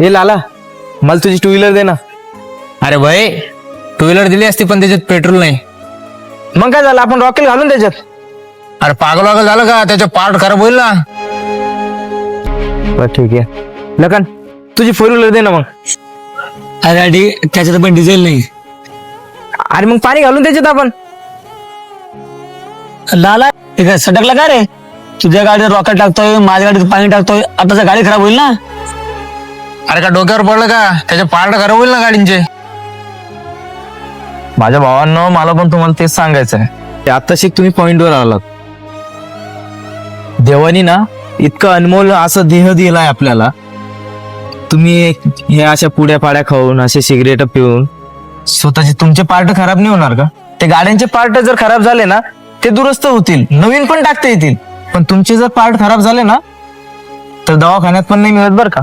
हे लाला मला तुझी टू व्हीलर दे ना. अरे भाई टू व्हीलर दिली असती पण त्याच्यात पेट्रोल नाही. मग काय झालं? आपण रॉकेल घालून त्याच्यात? अरे पागल वागल झालं का? त्याचं पार्ट खराब होईल ना. बरं ठीक आहे. लखन तुझी फोर व्हीलर दे ना मग. अरे आधी त्याच्यात पण डिझेल नाही. अरे मग पाणी घालून त्याच्यात आपण. लाला हे काय सटकला का रे? तुझ्या गाडीत रॉकेट टाकतोय माझ्या गाडीत पाणी टाकतोय आता तर गाडी खराब होईल ना? अरे का डोक्यावर पडलं का? त्याच्या पार्ट खराब होईल ना गाडींचे? माझ्या भावांना मला पण तुम्हाला तेच सांगायचं आहे आता शिक तुम्ही पॉइंटवर आलात. देवानी ना इतकं अनमोल असं देह दिलाय आपल्याला. तुम्ही हे अशा पुड्या पाड्या खाऊन असे सिगरेट पिऊन स्वतःचे तुमचे पार्ट खराब नाही होणार का? ते गाड्यांचे पार्ट जर खराब झाले ना ते दुरुस्त होतील. नवीन पण टाकता येतील. पण तुमचे जर पार्ट खराब झाले ना तर दवाखान्यात पण नाही मिळत बरं का?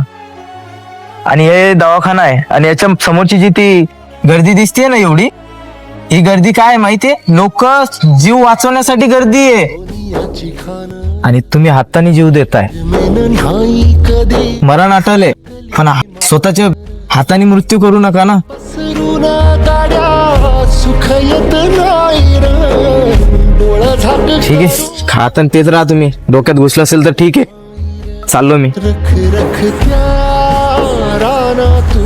आणि हे दवाखाना आहे. आणि याच्या समोरची जी ती गर्दी दिसते ना एवढी ही गर्दी काय माहितीये? लोक जीव वाचवण्यासाठी गर्दी आहे. आणि तुम्ही हाताने जीव देताय. मरण आठवले पण स्वतःच्या हाताने मृत्यू करू नका ना. ठीक आहे खात आणि पेत राहा तुम्ही. डोक्यात घुसलं असेल तर ठीक आहे. चाललो मी. रा तू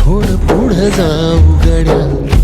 थोड पुढे जाऊ गड्या.